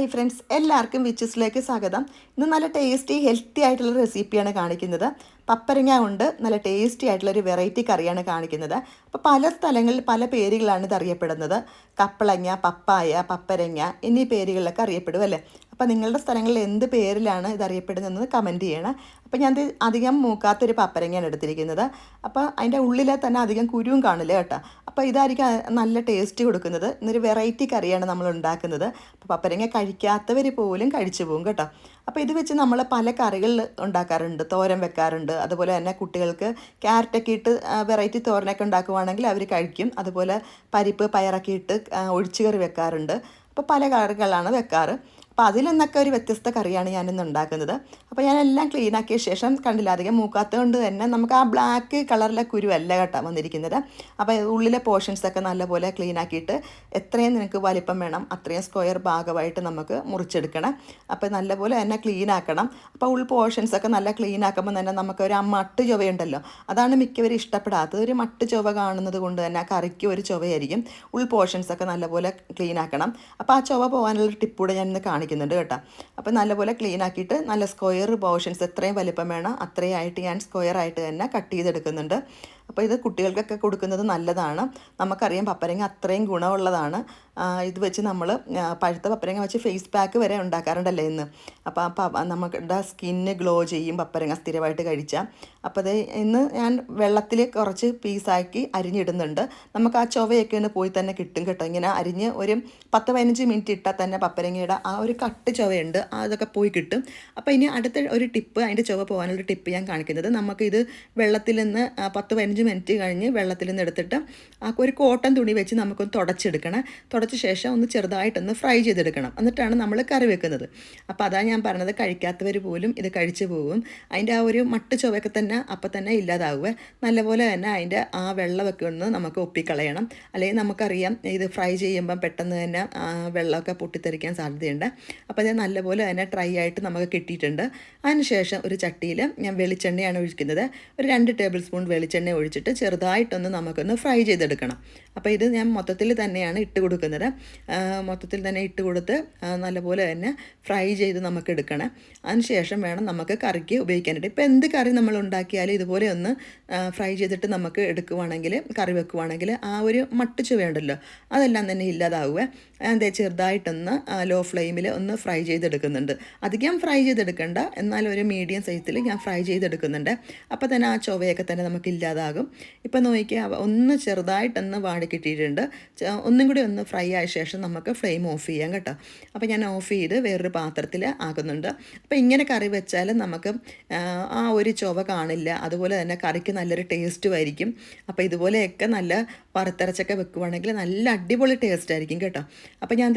Hi friends എല്ലാവർക്കും വിച്ചസിലേക്ക് സ്വാഗതം. ഇന്ന് നല്ല ടേസ്റ്റി ഹെൽത്തി ആയിട്ടുള്ള റെസിപ്പിയാണ് കാണിക്കുന്നത്. പപ്പരങ്ങ കൊണ്ട് നല്ല ടേസ്റ്റി ആയിട്ടുള്ള ഒരു വെറൈറ്റി കറിയാണ് കാണിക്കുന്നത്. അപ്പോൾ പല സ്ഥലങ്ങളിൽ പല പേരുകളാണ് ഇത് അറിയപ്പെടുന്നത്. കപ്പളങ്ങ പപ്പായ പപ്പരങ്ങ എന്നീ പേരുകളിലൊക്കെ അറിയപ്പെടും അല്ലേ? അപ്പോൾ നിങ്ങളുടെ സ്ഥലങ്ങളിൽ എന്ത് പേരിലാണ് ഇത് അറിയപ്പെടുന്നതെന്ന് കമന്റ് ചെയ്യണം. അപ്പോൾ ഞാൻ അധികം മൂക്കാത്തൊരു പപ്പരങ്ങയാണ് എടുത്തിരിക്കുന്നത്. അപ്പോൾ അതിന്റെ ഉള്ളിലെ തന്നെ അധികം കുരുവും കാണില്ല കേട്ടോ. അപ്പോൾ ഇതായിരിക്കും നല്ല ടേസ്റ്റ് കൊടുക്കുന്നത്. ഇന്നൊരു വെറൈറ്റി കറിയാണ് നമ്മൾ ഉണ്ടാക്കുന്നത്. അപ്പോൾ പപ്പരങ്ങ കഴിക്കാത്തവർ പോലും കഴിച്ചു പോകും കേട്ടോ. അപ്പോൾ ഇത് വെച്ച് നമ്മൾ പല കറികളിൽ ഉണ്ടാക്കാറുണ്ട് തോരൻ വെക്കാറുണ്ട്. അതുപോലെ തന്നെ കുട്ടികൾക്ക് ക്യാരറ്റൊക്കെ ഇട്ട് വെറൈറ്റി തോരനൊക്കെ ഉണ്ടാക്കുവാണെങ്കിൽ അവർ കഴിക്കും. അതുപോലെ പരിപ്പ് പയറൊക്കെ ഇട്ട് ഒഴിച്ചു കറി വെക്കാറുണ്ട്. അപ്പോൾ പല കറികളാണ് വെക്കാറ്. അപ്പോൾ അതിൽ നിന്നൊക്കെ ഒരു വ്യത്യസ്ത കറിയാണ് ഞാനിന്ന് ഉണ്ടാക്കുന്നത്. അപ്പോൾ ഞാൻ എല്ലാം ക്ലീൻ ആക്കിയ ശേഷം കണ്ടില്ല അധികം മൂക്കാത്തത് കൊണ്ട് തന്നെ നമുക്ക് ആ ബ്ലാക്ക് കളറിലെ കുരുവല്ല കേട്ടോ വന്നിരിക്കുന്നത്. അപ്പോൾ ഉള്ളിലെ പോർഷൻസൊക്കെ നല്ലപോലെ ക്ലീൻ ആക്കിയിട്ട് എത്രയും നിനക്ക് വലിപ്പം വേണം അത്രയും സ്ക്വയർ ഭാഗമായിട്ട് നമുക്ക് മുറിച്ചെടുക്കണം. അപ്പോൾ നല്ലപോലെ തന്നെ ക്ലീൻ ആക്കണം. അപ്പോൾ ഉൾ പോർഷൻസൊക്കെ നല്ല ക്ലീൻ ആക്കുമ്പോൾ തന്നെ നമുക്ക് ഒരു ആ മട്ട് ചൊവയുണ്ടല്ലോ അതാണ് മിക്കവരും ഇഷ്ടപ്പെടാത്തത്. ഒരു മട്ട് ചൊവ കാണുന്നത് കൊണ്ട് തന്നെ ആ കറിക്ക് ഒരു ചൊവയായിരിക്കും. ഉൾ പോർഷൻസൊക്കെ നല്ലപോലെ ക്ലീൻ ആക്കണം. അപ്പോൾ ആ ചൊവ പോകാനുള്ള ടിപ്പ് കൂടെ ഞാൻ ഇന്ന് കാണിക്കുന്നുണ്ട് കേട്ടോ. അപ്പോൾ നല്ലപോലെ ക്ലീൻ ആക്കിയിട്ട് നല്ല സ്ക്വയർ പോർഷൻസ് എത്രയും വലിപ്പം വേണം അത്രയായിട്ട് ഞാൻ സ്ക്വയർ ആയിട്ട് തന്നെ കട്ട് ചെയ്തെടുക്കുന്നുണ്ട്. അപ്പോൾ ഇത് കുട്ടികൾക്കൊക്കെ കൊടുക്കുന്നത് നല്ലതാണ്. നമുക്കറിയാം പപ്പരങ്ങ അത്രയും ഗുണമുള്ളതാണ്. ഇത് വെച്ച് നമ്മൾ പഴുത്ത പപ്പരങ്ങ വെച്ച് ഫേസ് പാക്ക് വരെ ഉണ്ടാക്കാറുണ്ടല്ലേ ഇന്ന്. അപ്പോൾ നമ്മുടെ സ്കിന്ന് ഗ്ലോ ചെയ്യും പപ്പരങ്ങ സ്ഥിരമായിട്ട് കഴിച്ചാൽ അപ്പോൾ അത് ഇന്ന് ഞാൻ വെള്ളത്തിൽ കുറച്ച് പീസാക്കി അരിഞ്ഞിടുന്നുണ്ട്. നമുക്ക് ആ ചൊവയൊക്കെ ഒന്ന് പോയി തന്നെ കിട്ടും കേട്ടോ. ഇങ്ങനെ അരിഞ്ഞ് ഒരു പത്ത് പതിനഞ്ച് മിനിറ്റ് ഇട്ടാൽ തന്നെ പപ്പരങ്ങയുടെ ആ ഒരു കട്ട് ചൊവയുണ്ട്. അതൊക്കെ പോയി കിട്ടും. അപ്പോൾ ഇനി അടുത്ത ഒരു ടിപ്പ് അതിന്റെ ചൊവ പോകാനുള്ള ടിപ്പ് ഞാൻ കാണിക്കുന്നത്. നമുക്കിത് വെള്ളത്തിൽ നിന്ന് പത്ത് പതിനഞ്ച് മിനിറ്റ് കഴിഞ്ഞ് വെള്ളത്തിൽ നിന്ന് എടുത്തിട്ട് ഒരു കോട്ടൺ തുണി വെച്ച് നമുക്കൊന്ന് തുടച്ചെടുക്കണം. തുടച്ച ശേഷം ഒന്ന് ചെറുതായിട്ടൊന്ന് ഫ്രൈ ചെയ്തെടുക്കണം. എന്നിട്ടാണ് നമ്മൾ കറി വെക്കുന്നത്. അപ്പോൾ അതാണ് ഞാൻ പറഞ്ഞത് കഴിക്കാത്തവർ പോലും ഇത് കഴിച്ചു പോകും. അതിന്റെ ആ ഒരു മട്ട് ചുവയൊക്കെ തന്നെ അപ്പം തന്നെ ഇല്ലാതാവുക നല്ലപോലെ തന്നെ അതിന്റെ ആ വെള്ളമൊക്കെ ഒന്ന് നമുക്ക് ഒപ്പിക്കളയണം. അല്ലെങ്കിൽ നമുക്കറിയാം ഇത് ഫ്രൈ ചെയ്യുമ്പം പെട്ടെന്ന് തന്നെ വെള്ളമൊക്കെ പൊട്ടിത്തെറിക്കാൻ സാധ്യതയുണ്ട്. അപ്പോൾ അത് നല്ലപോലെ തന്നെ ഡ്രൈ ആയിട്ട് നമുക്ക് കിട്ടിയിട്ടുണ്ട്. അതിനുശേഷം ഒരു ചട്ടിയിൽ ഞാൻ വെളിച്ചെണ്ണയാണ് ഒഴിക്കുന്നത്. ഒരു രണ്ട് ടേബിൾ സ്പൂൺ വെളിച്ചെണ്ണ ഒഴിച്ചിട്ട് ചെറുതായിട്ടൊന്ന് നമുക്കൊന്ന് ഫ്രൈ ചെയ്തെടുക്കണം. അപ്പോൾ ഇത് ഞാൻ മൊത്തത്തിൽ തന്നെയാണ് ഇട്ട് കൊടുക്കുന്നത്. മൊത്തത്തിൽ തന്നെ ഇട്ട് കൊടുത്ത് നല്ലപോലെ തന്നെ ഫ്രൈ ചെയ്ത് നമുക്ക് എടുക്കണം. അതിനുശേഷം വേണം നമുക്ക് കറിക്ക് ഉപയോഗിക്കാനായിട്ട്. ഇപ്പോൾ എന്ത് കറി നമ്മൾ ഉണ്ടാക്കിയാലും ഇതുപോലെ ഒന്ന് ഫ്രൈ ചെയ്തിട്ട് നമുക്ക് എടുക്കുവാണെങ്കിൽ കറി വെക്കുവാണെങ്കിൽ ആ ഒരു മട്ട് വേണ്ടല്ലോ അതെല്ലാം തന്നെ ഇല്ലാതാവുക അതേ ചെറുതായിട്ടൊന്ന് ലോ ഫ്ലെയിമിൽ ഒന്ന് ഫ്രൈ ചെയ്തെടുക്കുന്നുണ്ട്. അധികം ഫ്രൈ ചെയ്തെടുക്കണ്ട. എന്നാൽ ഒരു മീഡിയം സൈസിൽ ഞാൻ ഫ്രൈ ചെയ്തെടുക്കുന്നുണ്ട്. അപ്പോൾ തന്നെ ആ ചുവയൊക്കെ തന്നെ നമുക്ക് ഇല്ലാതാകും. ഇപ്പം നോക്കിയാൽ ഒന്ന് ചെറുതായിട്ടൊന്ന് വാടി കിട്ടിയിട്ടുണ്ട്. ഒന്നും കൂടി ഒന്ന് ഫ്രൈ ആയ ശേഷം നമുക്ക് ഫ്ലെയിം ഓഫ് ചെയ്യാം കേട്ടോ. അപ്പോൾ ഞാൻ ഓഫ് ചെയ്ത് വേറൊരു പാത്രത്തിൽ ആക്കുന്നുണ്ട്. അപ്പോൾ ഇങ്ങനെ കറി വെച്ചാൽ നമുക്ക് ആ ഒരു ചുവ കാണില്ല. അതുപോലെ തന്നെ കറിക്ക് നല്ലൊരു ടേസ്റ്റും ആയിരിക്കും. അപ്പോൾ ഇതുപോലെയൊക്കെ നല്ല വറുത്തരച്ചൊക്കെ വെക്കുവാണെങ്കിൽ നല്ല അടിപൊളി ടേസ്റ്റ് ആയിരിക്കും കേട്ടോ. അപ്പോൾ ഞാൻ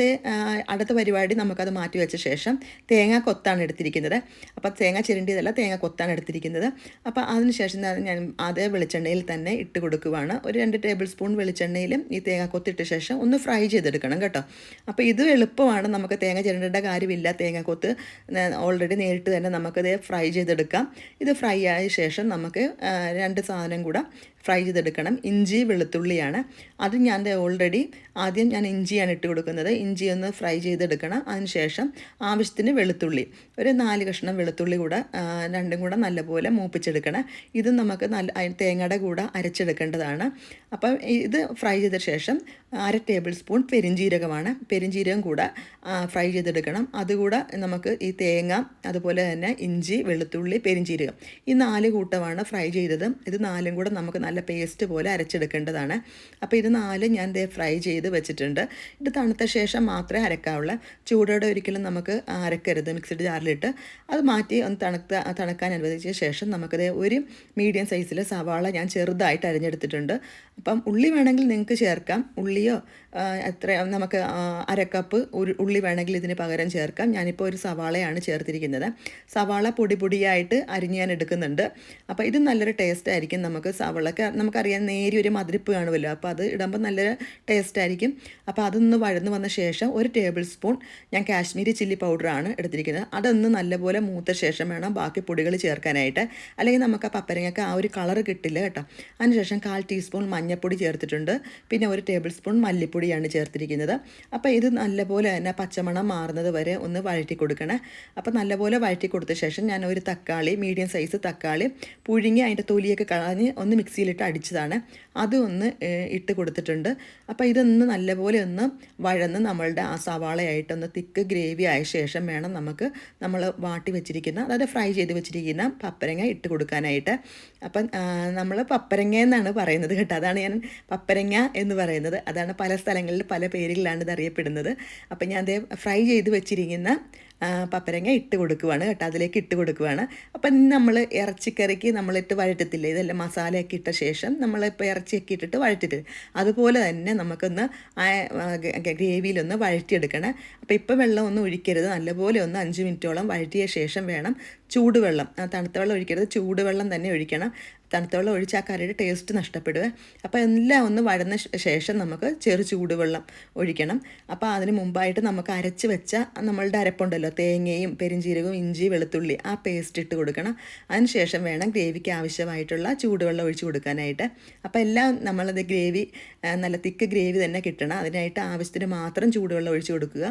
അടുത്ത പരിപാടി നമുക്കത് മാറ്റി വെച്ച ശേഷം തേങ്ങ കൊത്താണ് എടുത്തിരിക്കുന്നത്. അപ്പോൾ തേങ്ങ ചിരണ്ടിയതല്ല തേങ്ങ കൊത്താണ് എടുത്തിരിക്കുന്നത്. അപ്പോൾ അതിന് ശേഷം ഞാൻ അതേ വെളിച്ചെണ്ണയിൽ തന്നെ ഇട്ട് കൊടുക്കുവാണ്. ഒരു രണ്ട് ടേബിൾ സ്പൂൺ വെളിച്ചെണ്ണയിലും ഈ തേങ്ങ കൊത്തിട്ട ശേഷം ഒന്ന് ഫ്രൈ ചെയ്തെടുക്കണം കേട്ടോ. അപ്പോൾ ഇത് എളുപ്പമാണ് നമുക്ക് തേങ്ങ ചിരണ്ടേണ്ട കാര്യമില്ല. തേങ്ങ കൊത്ത് ഓൾറെഡി നേരിട്ട് തന്നെ നമുക്കത് ഫ്രൈ ചെയ്തെടുക്കാം. ഇത് ഫ്രൈ ആയ ശേഷം നമുക്ക് രണ്ട് സാധനം കൂടെ ഫ്രൈ ചെയ്തെടുക്കണം. ഇഞ്ചി വെളുത്തുള്ളിയാണ്. അത് ഞാൻ ഓൾറെഡി ആദ്യം ഞാൻ ഇഞ്ചിയാണ് ഇട്ട് കൊടുക്കുന്നത്. ഇഞ്ചി ഒന്ന് ഫ്രൈ ചെയ്തെടുക്കണം. അതിനുശേഷം ആവശ്യത്തിന് വെളുത്തുള്ളി ഒരു നാല് കഷ്ണം വെളുത്തുള്ളി കൂടെ രണ്ടും കൂടെ നല്ലപോലെ മൂപ്പിച്ചെടുക്കണം. ഇത് നമുക്ക് നല്ല തേങ്ങയുടെ കൂടെ അരച്ചെടുക്കേണ്ടതാണ്. അപ്പം ഇത് ഫ്രൈ ചെയ്ത ശേഷം അര ടേബിൾ സ്പൂൺ പെരിഞ്ജീരകമാണ് പെരിഞ്ജീരകം കൂടെ ഫ്രൈ ചെയ്തെടുക്കണം. അതുകൂടെ നമുക്ക് ഈ തേങ്ങ അതുപോലെ തന്നെ ഇഞ്ചി വെളുത്തുള്ളി പെരിഞ്ജീരകം ഈ നാല് കൂട്ടമാണ് ഫ്രൈ ചെയ്തത്. ഇത് നാലും കൂടെ നമുക്ക് നല്ല പേസ്റ്റ് പോലെ അരച്ചെടുക്കേണ്ടതാണ്. അപ്പോൾ ഇത് നാല് ഞാൻ ദേ ഫ്രൈ ചെയ്ത് വെച്ചിട്ടുണ്ട്. ഇത് തണുത്ത ശേഷം മാത്രമേ അരക്കാവുള്ളൂ. ചൂടോടെ ഒരിക്കലും നമുക്ക് അരക്കരുത്. മിക്സഡ് ജാറിലിട്ട് അത് മാറ്റി ഒന്ന് തണുത്ത തണുക്കാൻ അനുവദിച്ച ശേഷം നമുക്കത് ഒരു മീഡിയം സൈസിൽ സവാള ഞാൻ ചെറുതായിട്ട് അരിഞ്ഞെടുത്തിട്ടുണ്ട്. അപ്പം ഉള്ളി വേണമെങ്കിൽ നിങ്ങൾക്ക് ചേർക്കാം. ഉള്ളിയോ എത്ര നമുക്ക് അരക്കപ്പ് ഉള്ളി വേണമെങ്കിൽ ഇതിന് പകരം ചേർക്കാം. ഞാനിപ്പോൾ ഒരു സവാളയാണ് ചേർത്തിരിക്കുന്നത്. സവാള പൊടി പൊടിയായിട്ട് അരിഞ്ഞ് ഞാൻ എടുക്കുന്നുണ്ട്. അപ്പോൾ ഇത് നല്ലൊരു ടേസ്റ്റ് ആയിരിക്കും നമുക്ക് സവാളക്ക്. നമുക്കറിയാം നേരിയൊരു മതിരിപ്പ് കാണുമല്ലോ. അപ്പോൾ അത് ഇടുമ്പോൾ നല്ലൊരു ടേസ്റ്റ് ആയിരിക്കും. അപ്പോൾ അതൊന്ന് വഴ വഴന്ന് വന്ന ശേഷം ഒരു ടേബിൾ സ്പൂൺ ഞാൻ കാശ്മീരി ചില്ലി പൗഡറാണ് എടുത്തിരിക്കുന്നത്. അതൊന്ന് നല്ലപോലെ മൂത്ത ശേഷം വേണം ബാക്കി പൊടികൾ ചേർക്കാനായിട്ട്. അല്ലെങ്കിൽ നമുക്ക് ആ പപ്പരങ്ങൾക്ക് ആ ഒരു കളർ കിട്ടില്ല കേട്ടോ. അതിനുശേഷം കാൽ ടീസ്പൂൺ മഞ്ഞൾപ്പൊടി ചേർത്തിട്ടുണ്ട്. പിന്നെ ഒരു ടേബിൾ സ്പൂൺ മല്ലിപ്പൊടിയാണ് ചേർത്തിരിക്കുന്നത്. അപ്പോൾ ഇത് നല്ലപോലെ തന്നെ പച്ചമണം മാറുന്നത് വരെ ഒന്ന് വഴറ്റി കൊടുക്കണം. അപ്പോൾ നല്ലപോലെ വഴറ്റി കൊടുത്ത ശേഷം ഞാൻ ഒരു തക്കാളി മീഡിയം സൈസ് തക്കാളി പുഴുങ്ങി അതിന്റെ തൊലിയൊക്കെ കളഞ്ഞ് ഒന്ന് മിക്സിയിലിട്ട് അടിച്ചതാണ്. അതും ഒന്ന് ഇട്ട് കൊടുത്തിട്ടുണ്ട്. അപ്പോൾ ഇതൊന്ന് നല്ലപോലെ ഒന്ന് വഴന്ന് നമ്മളുടെ ആ സവാളയായിട്ടൊന്ന് തിക്ക് ഗ്രേവി ആയ ശേഷം വേണം നമുക്ക് നമ്മൾ വാട്ടി വെച്ചിരിക്കുന്ന അതായത് ഫ്രൈ ചെയ്ത് വെച്ചിരിക്കുന്ന പപ്പരങ്ങ ഇട്ട് കൊടുക്കാനായിട്ട്. അപ്പം നമ്മൾ പപ്പരങ്ങ എന്നാണ് പറയുന്നത് കേട്ടോ. അതാണ് ഞാൻ പപ്പരങ്ങ എന്ന് പറയുന്നത്. അതാണ് പല സ്ഥലങ്ങളിൽ പല പേരുകളിലാണ് ഇത് അറിയപ്പെടുന്നത് അപ്പം ഞാൻ അതേ ഫ്രൈ ചെയ്ത് വെച്ചിരിക്കുന്ന പപ്പരങ്ങ ഇട്ട് കൊടുക്കുവാണ് കേട്ടോ. അതിലേക്ക് ഇട്ട് കൊടുക്കുവാണ്. അപ്പം നമ്മൾ ഇറച്ചിക്കറിക്ക് നമ്മളിട്ട് വഴറ്റത്തില്ലേ? ഇതെല്ലാം മസാലയൊക്കെ ഇട്ട ശേഷം നമ്മളിപ്പോൾ ഇറച്ചിയൊക്കെ ഇട്ടിട്ട് വഴറ്റിട്ട് അതുപോലെ തന്നെ നമുക്കൊന്ന് ആ ഗ്രേവിയിലൊന്ന് വഴറ്റിയെടുക്കണം. അപ്പോൾ ഇപ്പോൾ വെള്ളം ഒന്നും ഒഴിക്കരുത്. നല്ലപോലെ ഒന്ന് അഞ്ച് മിനിറ്റോളം വഴറ്റിയ ശേഷം വേണം ചൂടുവെള്ളം. തണുത്ത വെള്ളം ഒഴിക്കരുത്. ചൂടുവെള്ളം തന്നെ ഒഴിക്കണം. തണുത്ത വെള്ളം ഒഴിച്ച് ആ കറിയുടെ ടേസ്റ്റ് നഷ്ടപ്പെടുക അപ്പോൾ എല്ലാം ഒന്ന് വഴന്ന ശേഷം നമുക്ക് ചെറു ചൂടുവെള്ളം ഒഴിക്കണം. അപ്പോൾ അതിന് മുമ്പായിട്ട് നമുക്ക് അരച്ച് വെച്ച നമ്മളുടെ അരപ്പുണ്ടല്ലോ തേങ്ങയും പെരിഞ്ചീരകവും ഇഞ്ചി വെളുത്തുള്ളി ആ പേസ്റ്റ് ഇട്ട് കൊടുക്കണം. അതിനുശേഷം വേണം ഗ്രേവിക്ക് ആവശ്യമായിട്ടുള്ള ചൂടുവെള്ളം ഒഴിച്ച് കൊടുക്കാനായിട്ട്. അപ്പോൾ എല്ലാം നമ്മളത് ഗ്രേവി നല്ല തിക്ക് ഗ്രേവി തന്നെ കിട്ടണം. അതിനായിട്ട് ആവശ്യത്തിന് മാത്രം ചൂടുവെള്ളം ഒഴിച്ച് കൊടുക്കുക.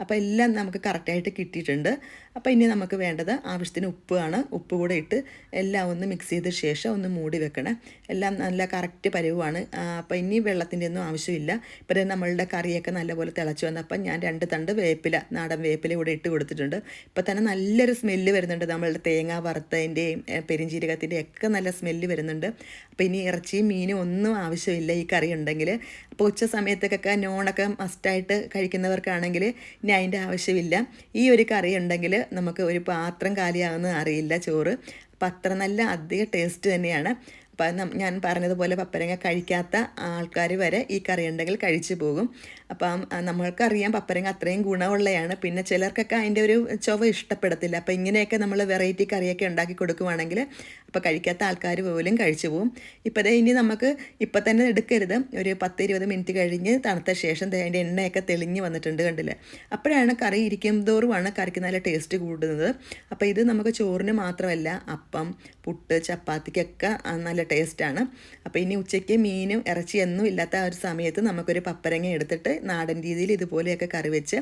അപ്പോൾ എല്ലാം നമുക്ക് കറക്റ്റായിട്ട് കിട്ടിയിട്ടുണ്ട്. അപ്പോൾ ഇനി നമുക്ക് വേണ്ടത് ആവശ്യത്തിന് ഉപ്പാണ്. ഉപ്പ് കൂടെ ഇട്ട് എല്ലാം ഒന്ന് മിക്സ് ചെയ്ത ശേഷം ഒന്ന് മൂടി വെക്കണം. എല്ലാം നല്ല കറക്റ്റ് പരുവാണ്. അപ്പോൾ ഇനി വെള്ളത്തിന്റെ ഒന്നും ആവശ്യമില്ല. ഇപ്പോൾ ദേ നമ്മളുടെ കറിയൊക്കെ നല്ലപോലെ തിളച്ചു വന്നപ്പോൾ ഞാൻ രണ്ട് തണ്ട് വേപ്പില നാടൻ വേപ്പില കൂടെ ഇട്ട് കൊടുത്തിട്ടുണ്ട്. ഇപ്പോൾ തന്നെ നല്ലൊരു സ്മെല്ല് വരുന്നുണ്ട്. നമ്മളുടെ തേങ്ങ വറുത്തതിന്റെയും പെരിഞ്ചീരകത്തിന്റെയും ഒക്കെ നല്ല സ്മെല്ല് വരുന്നുണ്ട്. അപ്പോൾ ഇനി ഇറച്ചിയും മീനും ഒന്നും ആവശ്യമില്ല ഈ കറി ഉണ്ടെങ്കിൽ. അപ്പോൾ ഉച്ച സമയത്തൊക്കെ നോണൊക്കെ മസ്റ്റായിട്ട് കഴിക്കുന്നവർക്കാണെങ്കിൽ ഇനി അതിന്റെ ആവശ്യമില്ല. ഈ ഒരു കറി ഉണ്ടെങ്കിൽ നമുക്ക് ഒരു പാത്രം കാലിയാവുന്ന അറിയില്ല ചോറ്. അപ്പം അത്ര നല്ല അധിക ടേസ്റ്റ് തന്നെയാണ്. അപ്പം ഞാൻ പറഞ്ഞതുപോലെ പപ്പരങ്ങ കഴിക്കാത്ത ആൾക്കാർ വരെ ഈ കറി ഉണ്ടെങ്കിൽ കഴിച്ചു പോകും. അപ്പം നമ്മൾക്കറിയാം പപ്പരങ്ങ അത്രയും ഗുണമുള്ളതാണ് പിന്നെ ചിലർക്കൊക്കെ അതിന്റെ ഒരു ചുവ ഇഷ്ടപ്പെടത്തില്ല. അപ്പം ഇങ്ങനെയൊക്കെ നമ്മൾ വെറൈറ്റി കറിയൊക്കെ ഉണ്ടാക്കി കൊടുക്കുവാണെങ്കിൽ അപ്പോൾ കഴിക്കാത്ത ആൾക്കാർ പോലും കഴിച്ചു പോകും. ദേ ഇനി നമുക്ക് ഇപ്പം തന്നെ എടുക്കരുത്. ഒരു പത്ത് ഇരുപത് മിനിറ്റ് കഴിഞ്ഞ് തണുത്ത ശേഷം അതിന്റെ എണ്ണയൊക്കെ തെളിഞ്ഞ് വന്നിട്ടുണ്ട് കണ്ടില്ലേ? അപ്പോഴാണ് കറി ഇരിക്കും തോറുമാണ് കറിക്ക് നല്ല ടേസ്റ്റ് കൂടുന്നത്. അപ്പോൾ ഇത് നമുക്ക് ചോറിന് മാത്രമല്ല അപ്പം പുട്ട് ചപ്പാത്തിക്കൊക്കെ നല്ല ടേസ്റ്റാണ്. അപ്പോൾ ഇനി ഉച്ചയ്ക്ക് മീനും ഇറച്ചിയൊന്നും ഇല്ലാത്ത ആ ഒരു സമയത്ത് നമുക്കൊരു പപ്പരങ്ങ എടുത്തിട്ട് നാടൻ രീതിയിൽ ഇതുപോലെയൊക്കെ കറി വെച്ച്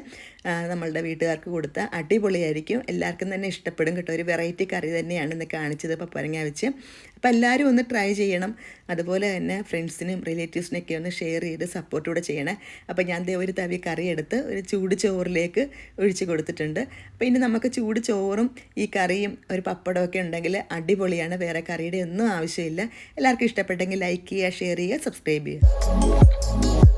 നമ്മളുടെ വീട്ടുകാർക്ക് കൊടുത്താൽ അടിപൊളിയായിരിക്കും. എല്ലാവർക്കും തന്നെ ഇഷ്ടപ്പെടും കേട്ടോ. ഒരു വെറൈറ്റി കറി തന്നെയാണ് ഇന്ന് കാണിച്ചത് പപ്പരങ്ങ വെച്ച്. അപ്പോൾ എല്ലാവരും ഒന്ന് ട്രൈ ചെയ്യണം. അതുപോലെ തന്നെ ഫ്രണ്ട്സിനും റിലേറ്റീവ്സിനൊക്കെ ഒന്ന് ഷെയർ ചെയ്ത് സപ്പോർട്ടൂടെ ചെയ്യണേ. അപ്പോൾ ഞാൻ ദേ ഒരു തവി കറി എടുത്ത് ഒരു ചൂട് ചോറിലേക്ക് ഒഴിച്ച് കൊടുത്തിട്ടുണ്ട്. അപ്പോൾ ഇനി നമുക്ക് ചൂട് ചോറും ഈ കറിയും ഒരു പപ്പടമൊക്കെ ഉണ്ടെങ്കിൽ അടിപൊളിയാണ്. വേറെ കറിയുടെ ഒന്നും ആവശ്യമില്ല. എല്ലാവർക്കും ഇഷ്ടപ്പെട്ടെങ്കിൽ ലൈക്ക് ചെയ്യുക ഷെയർ ചെയ്യുക സബ്സ്ക്രൈബ് ചെയ്യുക.